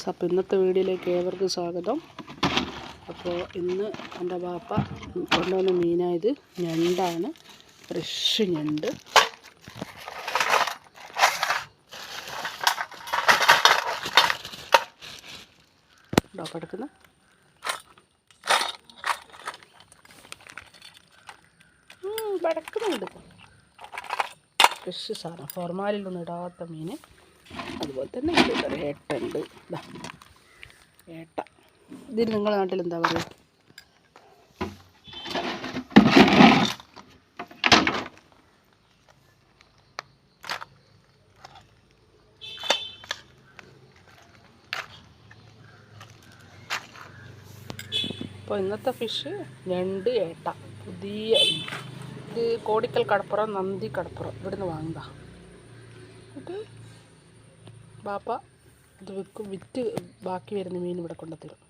Friends അപ്പോൾ ഇന്നത്തെ വീഡിയോയിലേക്ക് ഏവർക്കും സ്വാഗതം. അപ്പോൾ ഇന്ന് എന്റെ പാപ്പ കൊണ്ടുവന്ന മീനായത് ഞണ്ടാണ്. ഫ്രഷ് ഞണ്ട്. ഡോപ്പ് ഫ്രഷ് സാധനം. ഫോർമാലിലൊന്നും ഇടാത്ത മീൻ അതുപോലെ തന്നെ ഇത് ഏട്ട ഉണ്ട്. ഇതാ ഏട്ട. ഇതിന് നിങ്ങളുടെ നാട്ടിൽ എന്താ പറയുക അപ്പോൾ ഇന്നത്തെ ഫിഷ് ഞണ്ട് ഏട്ട. പുതിയ ഇത് കോടിക്കൽ കടപ്പുറം നന്ദി കടപ്പുറം. ഇവിടുന്ന് വാങ്ങുക ഇത് ബാപ്പ ഇത് വിൽക്കും വിറ്റ് ബാക്കി വരുന്ന മീൻ ഇവിടെ കൊണ്ടുത്തരും.